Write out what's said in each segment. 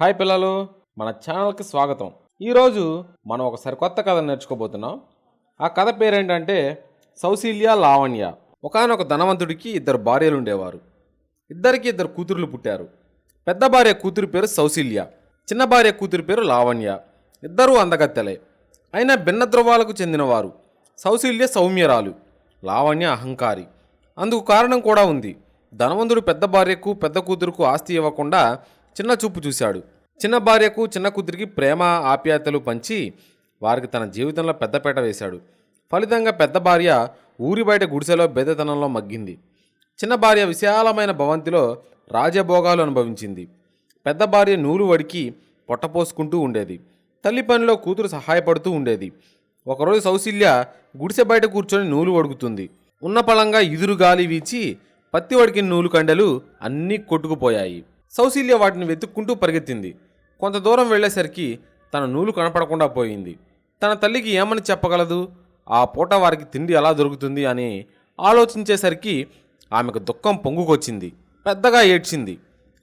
Hi పిల్లలు మన ఛానల్కి స్వాగతం. ఈరోజు మనం ఒక సరికొత్త కథ నేర్చుకోబోతున్నాం. ఆ కథ పేరేంటంటే సౌశీల్య లావణ్య. ఒకనొక ధనవంతుడికి ఇద్దరు భార్యలు ఉండేవారు ఇద్దరికి ఇద్దరు కూతుర్లు పుట్టారు. పెద్ద భార్య కూతురు పేరు సౌశీల్య చిన్న భార్య కూతురు పేరు లావణ్య. ఇద్దరూ అందగత్తెలే. అయినా భిన్న ధ్రువాలకు చెందినవారు సౌశీల్య సౌమ్యరాలు లావణ్య అహంకారి. అందుకు కారణం కూడా ఉంది. ధనవంతుడు పెద్ద భార్యకు పెద్ద కూతురుకు ఆస్తి ఇవ్వకుండా చిన్న చూపు చూశాడు. చిన్న భార్యకు చిన్న కూతురికి ప్రేమ ఆప్యాయతలు పంచి వారికి తన జీవితంలో పెద్దపేట వేశాడు. ఫలితంగా పెద్ద భార్య ఊరి బయట గుడిసెలో బెదతనంలో మగ్గింది. చిన్న భార్య విశాలమైన భవంతిలో రాజభోగాలు అనుభవించింది. పెద్ద భార్య నూలు వడికి పొట్టపోసుకుంటూ ఉండేది. తల్లి పనిలో కూతురు సహాయపడుతూ ఉండేది. ఒకరోజు సౌశల్య గుడిసె బయట కూర్చొని నూలు వడుకుతుంది. ఉన్న పళంగా ఇదురు గాలి వీచి పత్తి వడికిన నూలు కండెలు అన్నీ కొట్టుకుపోయాయి. సౌశీల్య వాటిని వెతుక్కుంటూ పరిగెత్తింది. కొంత దూరం వెళ్ళేసరికి తన నూలు కనపడకుండా పోయింది. తన తల్లికి ఏమని చెప్పగలదు? ఆ పూట వారికి తిండి ఎలా దొరుకుతుంది అని ఆలోచించేసరికి ఆమెకు దుఃఖం పొంగుకొచ్చింది. పెద్దగా ఏడ్చింది.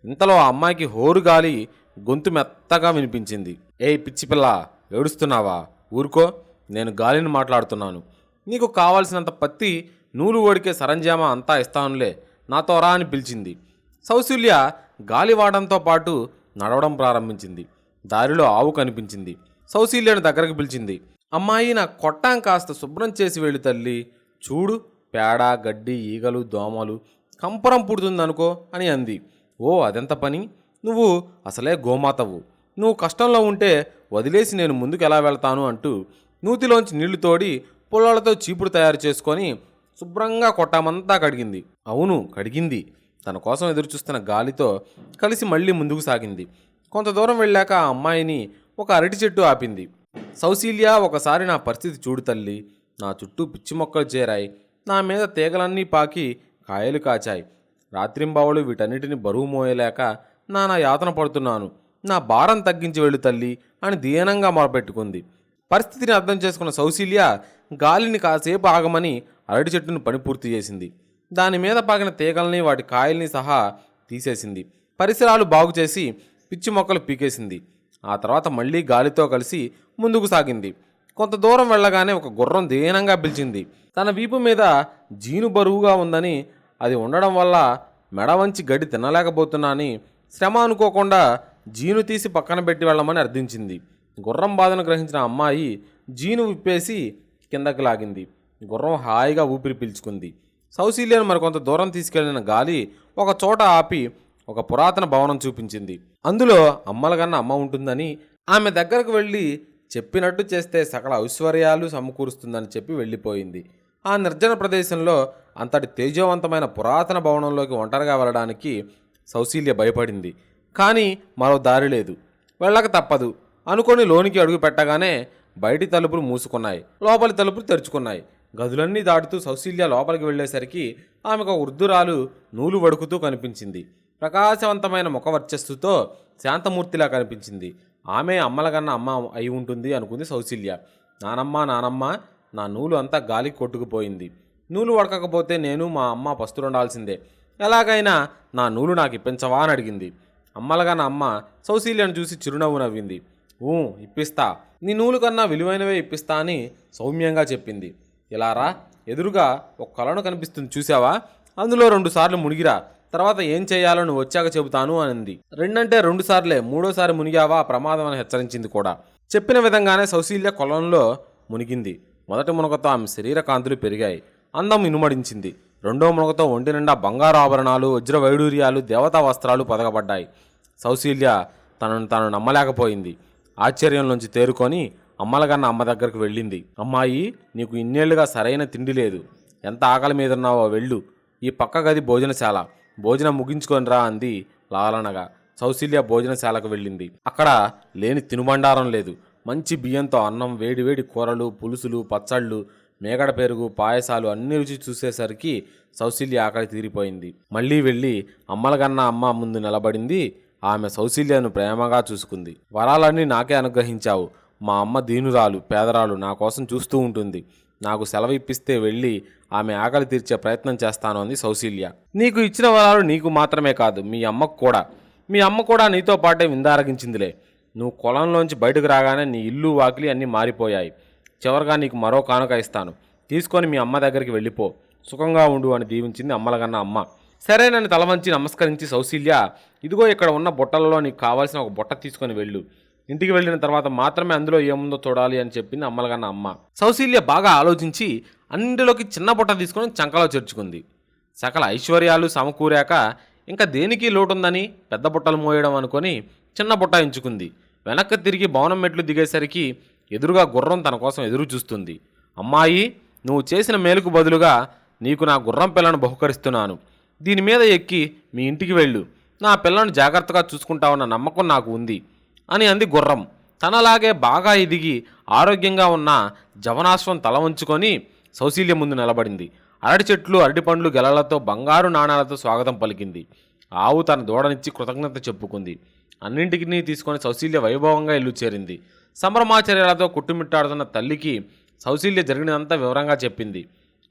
ఇంతలో ఆ అమ్మాయికి హోరు గాలి గొంతు మెత్తగా వినిపించింది. ఏయ్ పిచ్చి పిల్ల ఏడుస్తున్నావా? ఊరుకో నేను గాలిని మాట్లాడుతున్నాను. నీకు కావాల్సినంత పత్తి నూలు ఓడికే సరంజామా అంతా ఇస్తానులే. నాతో రా అని పిలిచింది. సౌశల్య గాలివాడంతో పాటు నడవడం ప్రారంభించింది. దారిలో ఆవు కనిపించింది. సౌశీల్యను దగ్గరకు పిలిచింది. అమ్మాయి నా కొట్టాం కాస్త శుభ్రం చేసి వెళ్ళి తల్లి. చూడు పేడ గడ్డి ఈగలు దోమలు కంపరం పుడుతుందనుకో అని అంది. ఓ అదెంత పని? నువ్వు అసలే గోమాతవు. నువ్వు కష్టంలో ఉంటే వదిలేసి నేను ముందుకు ఎలా వెళ్తాను అంటూ నూతిలోంచి నీళ్ళు తోడి పొలాలతో చీపుడు తయారు చేసుకొని శుభ్రంగా కొట్టామంతా కడిగింది. అవును కడిగింది. తన కోసం ఎదురుచూస్తున్న గాలితో కలిసి మళ్ళీ ముందుకు సాగింది. కొంత దూరం వెళ్ళాక ఆ అమ్మాయిని ఒక అరటి చెట్టు ఆపింది. సౌశీల్య ఒకసారి నా పరిస్థితి చూడు తల్లి. నా చుట్టూ పిచ్చి మొక్కలు చేరాయి. నా మీద తీగలన్నీ పాకి కాయలు కాచాయి. రాత్రింబావులు వీటన్నిటిని బరువు మోయలేక నానా యాతన పడుతున్నాను. నా భారం తగ్గించి వెళ్ళు తల్లి అని దీనంగా మొరపెట్టుకుంది. పరిస్థితిని అర్థం చేసుకున్న సౌశీల్య గాలిని కాసేపు ఆగమని అరటి చెట్టును పని పూర్తి చేసింది. దాని మీద పాకిన తీగల్ని వాటి కాయల్ని సహా తీసేసింది. పరిసరాలు బాగు చేసి పిచ్చి మొక్కలు పీకేసింది. ఆ తర్వాత మళ్ళీ గాలితో కలిసి ముందుకు సాగింది. కొంత దూరం వెళ్ళగానే ఒక గుర్రం దీనంగా పిలిచింది. తన వీపు మీద జీను బరువుగా ఉందని అది ఉండడం వల్ల మెడ వంచి గడ్డి తినలేకపోతున్నానని శ్రమ అనుకోకుండా జీను తీసి పక్కన పెట్టి వెళ్ళమని అర్థించింది. గుర్రం బాధను గ్రహించిన అమ్మాయి జీను విప్పేసి కిందకి లాగింది. గుర్రం హాయిగా ఊపిరి పీల్చుకుంది. సౌశీల్యను మరికొంత దూరం తీసుకెళ్ళిన గాలి ఒక చోట ఆపి ఒక పురాతన భవనం చూపించింది. అందులో అమ్మలగన్న అమ్మ ఉంటుందని ఆమె దగ్గరకు వెళ్ళి చెప్పినట్టు చేస్తే సకల ఐశ్వర్యాలు సమకూరుస్తుందని చెప్పి వెళ్ళిపోయింది. ఆ నిర్జన ప్రదేశంలో అంతటి తేజవంతమైన పురాతన భవనంలోకి ఒంటరిగా వెళ్ళడానికి సౌశీల్య భయపడింది. కానీ మరో దారి లేదు. వెళ్ళక తప్పదు. అనుకొని లోనికి అడుగు పెట్టగానే బయటి తలుపులు మూసుకున్నాయి. లోపలి తలుపులు తెరుచుకున్నాయి. గదులన్నీ దాటుతూ సౌశీల్య లోపలికి వెళ్ళేసరికి ఆమెకు ఒక వృద్ధురాలు నూలు వడుకుతూ కనిపించింది. ప్రకాశవంతమైన ముఖ వర్చస్సుతో శాంతమూర్తిలా కనిపించింది. ఆమె అమ్మలగన్న అమ్మ అయి ఉంటుంది అనుకుంది సౌశీల్య. నానమ్మ నానమ్మ నా నూలు అంతా గాలికి కొట్టుకుపోయింది. నూలు వడకకపోతే నేను మా అమ్మ పస్తులుండాల్సిందే ఎలాగైనా నా నూలు నాకు ఇప్పించవా అని అడిగింది. అమ్మలగా నా అమ్మ సౌశీల్యను చూసి చిరునవ్వు నవ్వింది. ఊ ఇప్పిస్తా. నీ నూలు కన్నా విలువైనవే ఇప్పిస్తా అని సౌమ్యంగా చెప్పింది. ఇలా రా. ఎదురుగా ఒక కలను కనిపిస్తుంది. చూసావా అందులో రెండు సార్లు మునిగిరా. తర్వాత ఏం చేయాలో నువ్వు వచ్చాక చెబుతాను అనింది. రెండంటే రెండు సార్లే. మూడోసారి మునిగావా? ప్రమాదం అని హెచ్చరించింది కూడా. చెప్పిన విధంగానే సౌశీల్య కొలంలో మునిగింది. మొదటి మునగతో ఆమె శరీర కాంతులు పెరిగాయి. అందం ఇనుమడించింది. రెండో మునకతో ఒంటి నిండా బంగారు ఆభరణాలు వజ్ర వైడూర్యాలు దేవతా వస్త్రాలు పొదగబడ్డాయి సౌశీల్య తనను తాను నమ్మలేకపోయింది. ఆశ్చర్యంలోంచి తేరుకొని అమ్మలగన్న అమ్మ దగ్గరకు వెళ్ళింది. అమ్మాయి నీకు ఇన్నేళ్ళుగా సరైన తిండి లేదు. ఎంత ఆకలి మీద ఉన్నావో వెళ్ళు. ఈ పక్క గది భోజనశాల. భోజనం ముగించుకొని రా అంది లాలనగా. సౌశీల్య భోజనశాలకు వెళ్ళింది. అక్కడ లేని తినుబండారం లేదు. మంచి బియ్యంతో అన్నం వేడివేడి కూరలు పులుసులు పచ్చళ్ళు మేగడ పెరుగు పాయసాలు అన్ని రుచి చూసేసరికి సౌశీల్య ఆకలి తీరిపోయింది. మళ్ళీ వెళ్ళి అమ్మలగన్న అమ్మ ముందు నిలబడింది. ఆమె సౌశీల్యను ప్రేమగా చూసుకుంది. వరాలన్నీ నాకే అనుగ్రహించావు. మా అమ్మ దీనురాలు పేదరాలు నా కోసం చూస్తూ ఉంటుంది. నాకు సెలవు ఇప్పిస్తే వెళ్ళి ఆమె ఆకలి తీర్చే ప్రయత్నం చేస్తాను అంది సౌశీల్య. నీకు ఇచ్చిన వరాలు నీకు మాత్రమే కాదు మీ అమ్మకు కూడా. మీ అమ్మ కూడా నీతో పాటే విందారగించిందిలే. నువ్వు కొలంలోంచి బయటకు రాగానే నీ ఇల్లు వాకిలి అన్నీ మారిపోయాయి. చివరిగా నీకు మరో కానుక ఇస్తాను. తీసుకొని మీ అమ్మ దగ్గరికి వెళ్ళిపో. సుఖంగా ఉండు అని దీవించింది అమ్మలగన్న అమ్మ. సరే నన్ను తలవంచి నమస్కరించి సౌశీల్య ఇదిగో ఇక్కడ ఉన్న బుట్టలలో నీకు కావాల్సిన ఒక బుట్ట తీసుకొని వెళ్ళు. ఇంటికి వెళ్ళిన తర్వాత మాత్రమే అందులో ఏముందో చూడాలి అని చెప్పింది అమ్మలగన్న అమ్మ. సౌశీల్య బాగా ఆలోచించి అన్నింటిలోకి చిన్న పొట్ట తీసుకొని చంకలో చేర్చుకుంది. సకల ఐశ్వర్యాలు సమకూరాక ఇంకా దేనికి లోటుందని పెద్ద బుట్టలు మోయడం అనుకొని చిన్న బుట్ట ఎంచుకుంది. వెనక్కి తిరిగి భవనం మెట్లు దిగేసరికి ఎదురుగా గుర్రం తన కోసం ఎదురు చూస్తుంది. అమ్మాయి నువ్వు చేసిన మేలుకు బదులుగా నీకు నా గుర్రం పిల్లను బహుకరిస్తున్నాను. దీని మీద ఎక్కి మీ ఇంటికి వెళ్ళు. నా పిల్లను జాగ్రత్తగా చూసుకుంటావన్న నమ్మకం నాకు ఉంది. అని అంది గుర్రం. తనలాగే బాగా ఎదిగి ఆరోగ్యంగా ఉన్న జవనాశ్వం తల ఉంచుకొని సౌశీల్య ముందు నిలబడింది. అరటి చెట్లు అరటి పండ్లు గెలలతో బంగారు నాణాలతో స్వాగతం పలికింది. ఆవు తన దూడనిచ్చి కృతజ్ఞత చెప్పుకుంది. అన్నింటికి తీసుకొని సౌశీల్య వైభవంగా ఇల్లు చేరింది. సంభ్రమాచర్యాలతో కుట్టుమిట్టాడుతున్న తల్లికి సౌశీల్య జరిగినదంతా వివరంగా చెప్పింది.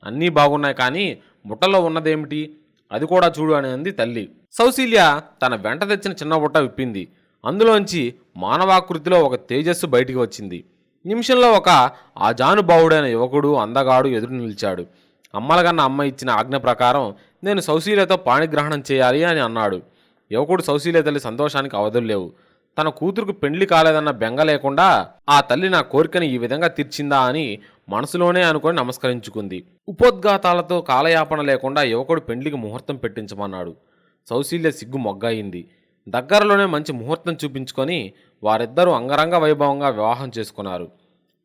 అన్నీ బాగున్నాయి కానీ బుట్టలో ఉన్నదేమిటి? అది కూడా చూడు అని అంది తల్లి. సౌశీల్య తన వెంట తెచ్చిన చిన్న బుట్ట విప్పింది. అందులోంచి మానవాకృతిలో ఒక తేజస్సు బయటికి వచ్చింది. నిమిషంలో ఒక ఆజానుభావుడైన యువకుడు అందగాడు ఎదురు నిలిచాడు. అమ్మలగన్న అమ్మ ఇచ్చిన ఆజ్ఞ ప్రకారం నేను సౌశీలతో పాణిగ్రహణం చేయాలి అని అన్నాడు. యువకుడు సౌశీల్య తల్లి సంతోషానికి అవధులు లేవు. తన కూతురుకు పెండ్లి కాలేదన్న బెంగ లేకుండా ఆ తల్లి నా కోరికని ఈ విధంగా తీర్చిందా అని మనసులోనే అనుకొని నమస్కరించుకుంది. ఉపోద్ఘాతాలతో కాలయాపన లేకుండా యువకుడు పెండ్లికి ముహూర్తం పెట్టించమన్నాడు. సౌశీల్య సిగ్గు మొగ్గయింది దగ్గరలోనే మంచి ముహూర్తం చూపించుకొని వారిద్దరూ అంగరంగ వైభవంగా వివాహం చేసుకున్నారు.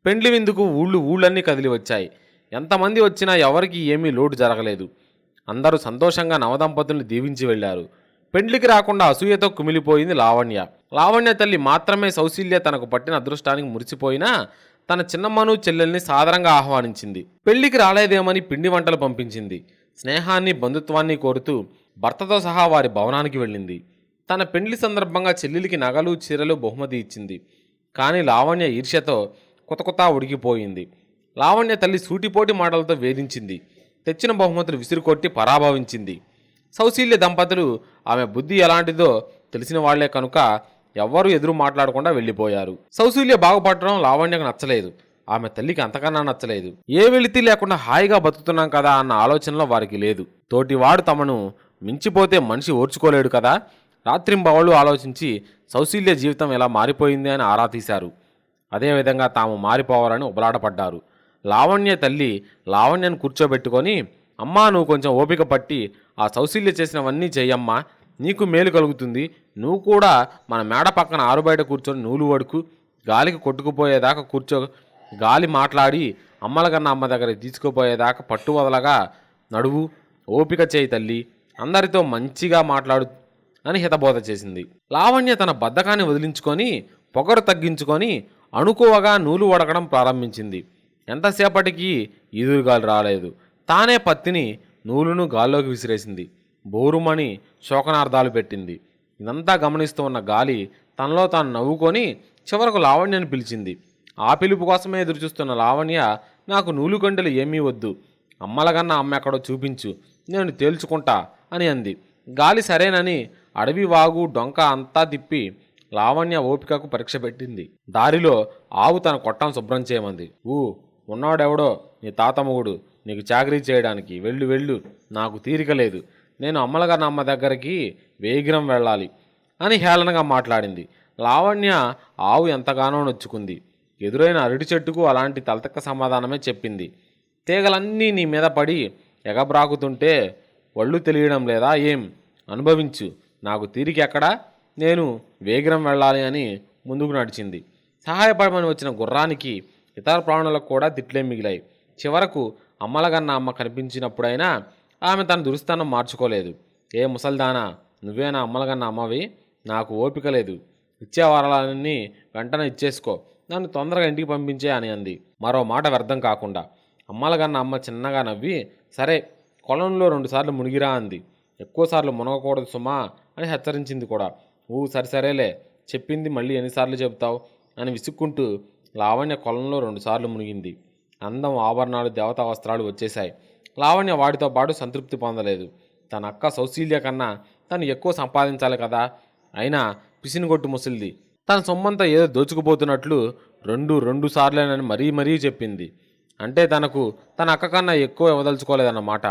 పెండ్లి విందుకు ఊళ్ళు ఊళ్ళన్నీ కదిలి వచ్చాయి ఎంతమంది వచ్చినా ఎవరికి ఏమీ లోటు జరగలేదు. అందరూ సంతోషంగా నవదంపతుల్ని దీవించి వెళ్ళారు. పెండ్లికి రాకుండా అసూయతో కుమిలిపోయింది లావణ్య. లావణ్య తల్లి మాత్రమే సౌశీల్య తనకు పట్టిన అదృష్టానికి మురిసిపోయినా తన చిన్నమ్మను చెల్లెల్ని సాదరంగా ఆహ్వానించింది. పెళ్ళికి రాలేదేమని పిండి వంటలు పంపించింది. స్నేహాన్ని బంధుత్వాన్ని కోరుతూ భర్తతో సహా వారి భవనానికి వెళ్ళింది. తన పెండ్లి సందర్భంగా చెల్లెలికి నగలు చీరలు బహుమతి ఇచ్చింది. కానీ లావణ్య ఈర్ష్యతో కొత్త కొత్త ఉడికిపోయింది. లావణ్య తల్లి సూటిపోటి మాటలతో వేధించింది. తెచ్చిన బహుమతులు విసిరుకొట్టి పరాభవించింది. సౌశీల్య దంపతులు ఆమె బుద్ధి ఎలాంటిదో తెలిసిన వాళ్ళే కనుక ఎవ్వరూ ఎదురు మాట్లాడకుండా వెళ్ళిపోయారు. సౌశీల్య బాగుపడటం లావణ్యకు నచ్చలేదు. ఆమె తల్లికి అంతకన్నా నచ్చలేదు. ఏ వెళితి లేకుండా హాయిగా బతుకుతున్నాం కదా అన్న ఆలోచనలో వారికి లేదు. తోటివాడు తమను మించిపోతే మనిషి ఓర్చుకోలేడు కదా. రాత్రింబవళ్ళు ఆలోచించి సౌశీల్య జీవితం ఎలా మారిపోయింది అని ఆరా తీశారు. అదేవిధంగా తాము మారిపోవాలని ఉబలాటపడ్డారు. లావణ్య తల్లి లావణ్యను కూర్చోబెట్టుకొని అమ్మా నువ్వు కొంచెం ఓపిక పట్టి ఆ సౌశీల్య చేసినవన్నీ చెయ్యమ్మా. నీకు మేలు కలుగుతుంది. నువ్వు కూడా మన మేడ పక్కన ఆరుబయట కూర్చొని నూలు వడుకు. గాలికి కొట్టుకుపోయేదాకా కూర్చో. గాలి మాట్లాడి అమ్మలకన్నా అమ్మ దగ్గరికి తీసుకుపోయేదాకా పట్టు వదలగా నడువు. ఓపిక చేయి తల్లి. అందరితో మంచిగా మాట్లాడు అని హితబోధ చేసింది. లావణ్య తన బద్ధకాన్ని వదిలించుకొని పొగరు తగ్గించుకొని అణుకువగా నూలు వడకడం ప్రారంభించింది. ఎంతసేపటికి ఈదురుగాలు రాలేదు. తానే పత్తిని నూలును గాల్లోకి విసిరేసింది. బోరుమని శోకనార్థాలు పెట్టింది. ఇదంతా గమనిస్తూ ఉన్న గాలి తనలో తాను నవ్వుకొని చివరకు లావణ్యను పిలిచింది. ఆ పిలుపు కోసమే ఎదురుచూస్తున్న లావణ్య నాకు నూలు గంటలు ఏమీ వద్దు. అమ్మలగన్న అమ్మ ఎక్కడో చూపించు. నేను తేల్చుకుంటా అని అంది. గాలి సరేనని అడవి వాగు డొంక అంతా తిప్పి లావణ్య ఓపికకు పరీక్ష పెట్టింది. దారిలో ఆవు తన కొట్టం శుభ్రం చేయమంది. ఊ ఉన్నాడెవడో నీ తాతమ్మగుడు నీకు చాకరీ చేయడానికి వెళ్ళు వెళ్ళు. నాకు తీరిక లేదు. నేను అమ్మలగారి అమ్మ దగ్గరికి వేగిరం వెళ్ళాలి అని హేళనగా మాట్లాడింది. లావణ్య ఆవు ఎంతగానో నొచ్చుకుంది. ఎదురైన అరటి చెట్టుకు అలాంటి తలతక్క సమాధానమే చెప్పింది. తీగలన్నీ నీ మీద పడి ఎగబ్రాకుతుంటే ఒళ్ళు తెలియడం లేదా ఏం? అనుభవించు. నాకు తీరిక ఎక్కడా నేను వేగిరం వెళ్ళాలి అని ముందుకు నడిచింది. సహాయపడమని వచ్చిన గుర్రానికి ఇతర ప్రాణులకు కూడా తిట్లే మిగిలాయి. చివరకు అమ్మలగన్న అమ్మ కనిపించినప్పుడైనా ఆమె తన దురుస్థానం మార్చుకోలేదు. ఏ ముసల్దానా నువ్వేనా అమ్మలగన్న అమ్మవి? నాకు ఓపిక లేదు. ఇచ్చే వరాలన్నీ వెంటనే ఇచ్చేసుకో. నన్ను తొందరగా ఇంటికి పంపించే అని అంది. మరో మాట వ్యర్థం కాకుండా. అమ్మలగన్న అమ్మ చిన్నగా నవ్వి సరే కొలంలో రెండుసార్లు మునిగిరా అంది. ఎక్కువసార్లు మునగకూడదు సుమా అని హెచ్చరించింది కూడా. ఊ సరే సరేలే చెప్పింది మళ్ళీ ఎన్నిసార్లు చెబుతావు? అని విసుక్కుంటూ లావణ్య కొలంలో రెండుసార్లు మునిగింది. అందం ఆభరణాలు దేవతా వస్త్రాలు వచ్చేశాయి. లావణ్య వాటితో పాటు సంతృప్తి పొందలేదు. తన అక్క సౌశీల్య కన్నా తను ఎక్కువ సంపాదించాలి కదా. అయినా పిసినిగొట్టు ముసలిది. తన సొమ్మంతా ఏదో దోచుకుపోతున్నట్లు రెండు రెండు సార్లేనని మరీ మరీ చెప్పింది. అంటే తనకు తన అక్క కన్నా ఎక్కువ ఇవ్వదలుచుకోలేదన్నమాట.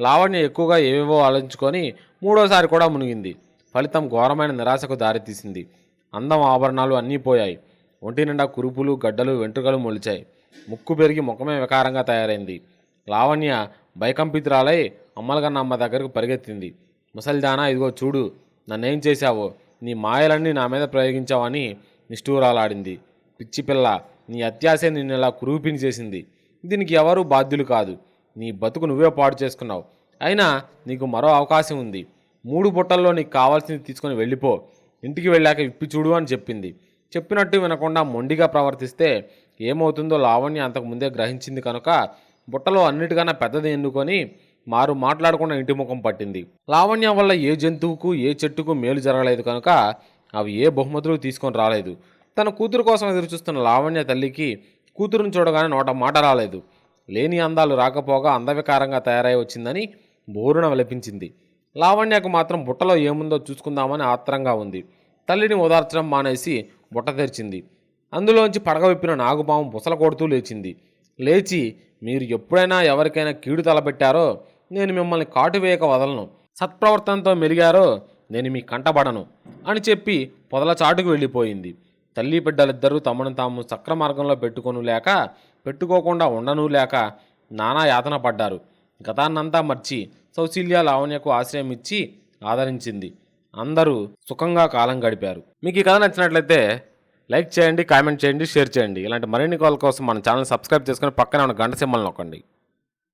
లావణ్య ఎక్కువగా ఏవేవో ఆలోచించుకొని మూడోసారి కూడా మునిగింది. ఫలితం ఘోరమైన నిరాశకు దారితీసింది. అందం ఆభరణాలు అన్నీ పోయాయి. ఒంటి నిండా కురుపులు గడ్డలు వెంట్రుకలు మొలిచాయి. ముక్కు పెరిగి ముఖమే వికారంగా తయారైంది. లావణ్య భయకంపితురాలై అమ్మలగన్న అమ్మ దగ్గరకు పరిగెత్తింది. ముసల్దానా ఇదిగో చూడు నన్నేం చేశావో? నీ మాయలన్నీ నా మీద ప్రయోగించావని నిష్ఠూరాలాడింది. పిచ్చి పిల్ల నీ అత్యాశే నిన్ను ఇలా కురూపిని చేసింది. దీనికి ఎవరూ బాధ్యులు కాదు. నీ బతుకు నువ్వే పాడు చేసుకున్నావు. అయినా నీకు మరో అవకాశం ఉంది. మూడు బుట్టల్లో నీకు కావాల్సింది తీసుకొని వెళ్ళిపో. ఇంటికి వెళ్ళాక ఇప్పి చూడు అని చెప్పింది. చెప్పినట్టు వినకుండా మొండిగా ప్రవర్తిస్తే ఏమవుతుందో లావణ్య అంతకు ముందే గ్రహించింది కనుక బుట్టలో అన్నిటికన్నా పెద్దది ఎన్నుకొని మారు మాట్లాడకుండా ఇంటి ముఖం పట్టింది. లావణ్య వల్ల ఏ జంతువుకు ఏ చెట్టుకు మేలు జరగలేదు కనుక అవి ఏ బహుమతులు తీసుకొని రాలేదు. తన కూతురు కోసం ఎదురుచూస్తున్న లావణ్య తల్లికి కూతురుని చూడగానే నోట మాట రాలేదు. లేని అందాలు రాకపోగా అందవికారంగా తయారై వచ్చిందని బోరున విలపించింది. లావణ్యకు మాత్రం బుట్టలో ఏముందో చూసుకుందామని ఆత్రంగా ఉంది. తల్లిని ఓదార్చడం మానేసి బుట్ట తెరిచింది. అందులోంచి పడగ విప్పిన నాగుపాము బుసల కొడుతూ లేచింది. లేచి మీరు ఎప్పుడైనా ఎవరికైనా కీడు తలపెట్టారో నేను మిమ్మల్ని కాటు వేయక వదలను. సత్ప్రవర్తనతో మెలిగారో నేను మీ కంటబడను అని చెప్పి పొదల చాటుకు వెళ్ళిపోయింది. తల్లి బిడ్డలిద్దరూ తమను తాము సక్ర మార్గంలో పెట్టుకొను లేక పెట్టుకోకుండా ఉండను లేక నానా యాతన పడ్డారు. గతాన్నంతా మర్చి సౌశీల్య లావణ్యకు ఆశ్రయం ఇచ్చి ఆదరించింది. అందరూ సుఖంగా కాలం గడిపారు. మీకు ఈ కథ నచ్చినట్లయితే లైక్ చేయండి కామెంట్ చేయండి షేర్ చేయండి. ఇలాంటి మరిన్ని కాల్ కోసం మన ఛానల్ సబ్స్క్రైబ్ చేసుకొని పక్కనే ఉన్న గంట సింబల్ నొక్కండి.